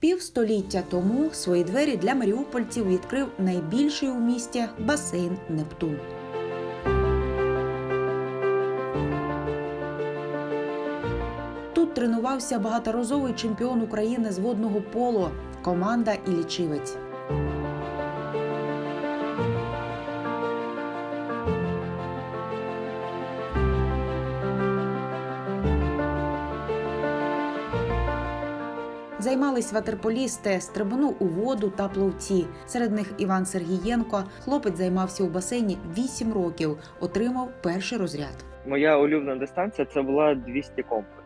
Півстоліття тому свої двері для маріупольців відкрив найбільший у місті басейн Нептун. Тут тренувався багаторазовий чемпіон України з водного поло команда Ілічівець. Займались ватерполісти, стрибуну у воду та пловці. Серед них Іван Сергієнко. Хлопець займався у басейні 8 років, отримав перший розряд. Моя улюблена дистанція це була 200 комплекс.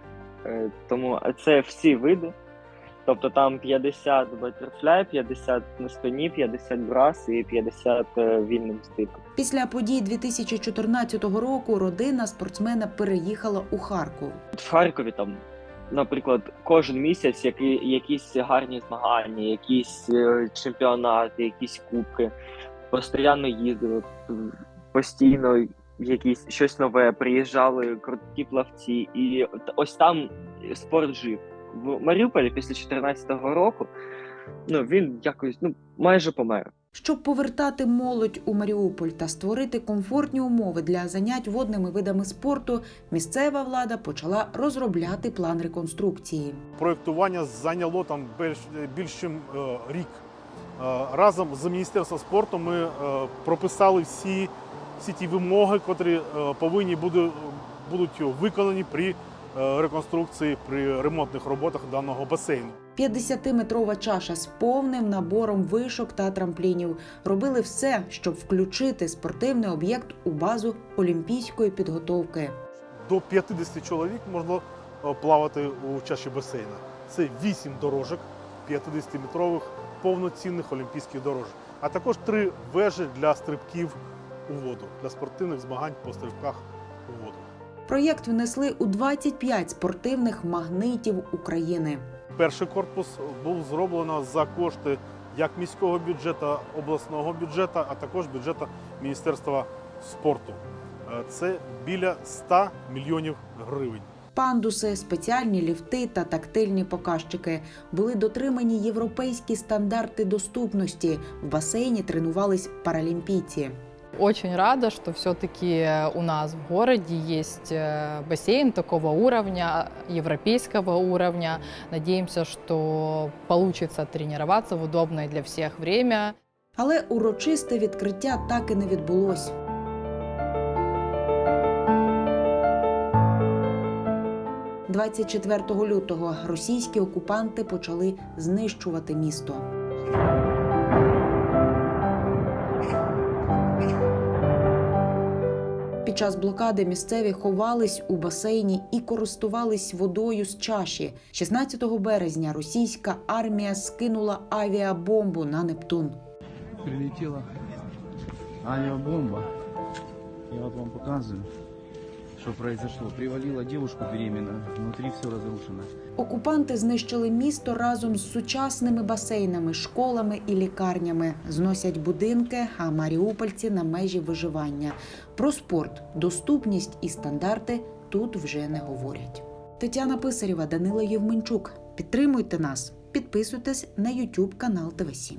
Е, Тому це всі види. Тобто там 50 батерфляй, 50 на спині, 50 брас і 50 е, вільним стилем. Після подій 2014 року родина спортсмена переїхала у Харків. В Харкові там, наприклад, кожен місяць які, якісь гарні змагання, якісь е, чемпіонати, якісь кубки. Постійно їздили, постійно якісь щось нове, приїжджали круті плавці, і ось там спорт жив. В Маріуполі після 2014 року ну, він якось ну, майже помер. Щоб повертати молодь у Маріуполь та створити комфортні умови для занять водними видами спорту, місцева влада почала розробляти план реконструкції. проєктування зайняло там більш, більш ніж е, рік. Е, Разом з Міністерством спорту ми е, прописали всі, всі ті вимоги, е, повинні буду- будуть виконані при реконструкції, при ремонтних роботах даного басейну. 50-метрова чаша з повним набором вишок та трамплінів робили все, щоб включити спортивний об'єкт у базу олімпійської підготовки. До 50 чоловік можна е, плавати у чаші басейна. Це 8 дорожок 50-метрових повноцінних олімпійських дорожок, а також три вежі для стрибків у воду, для спортивних змагань по стрибках у воду. Проєкт внесли у 25 спортивних магнитів України. Перший корпус був зроблено за кошти як міського бюджету, обласного бюджету, а також бюджету Міністерства спорту. Е, Це біля 100 мільйонів гривень. Пандуси, спеціальні ліфти та тактильні показчики були дотримані європейські стандарти доступності. В басейні тренувались паралімпійці. Очень рада, что все-таки у нас в городе есть э, бассейн такого уровня, европейского уровня. Надеемся, что получится тренироваться в удобное для всех время. Але урочисте відкриття так і не відбулось. «24 лютого російські окупанти почали знищувати місто. Час блокади місцеві ховались у басейні і користувались водою з чаші. 16 березня російська армія скинула авіабомбу на Нептун. Прилетіла авіабомба. Я от вам показываю, что произошло. Привалила девушку беременную, внутри все разрушено. Окупанти знищили місто разом з сучасними басейнами, школами і лікарнями. Зносять будинки, а маріупольці на межі виживання. Про спорт, доступність і стандарти тут вже не говорять. Тетяна Писарєва, Данила Євменчук. Підтримуйте нас, підписуйтесь на YouTube канал ТВ 7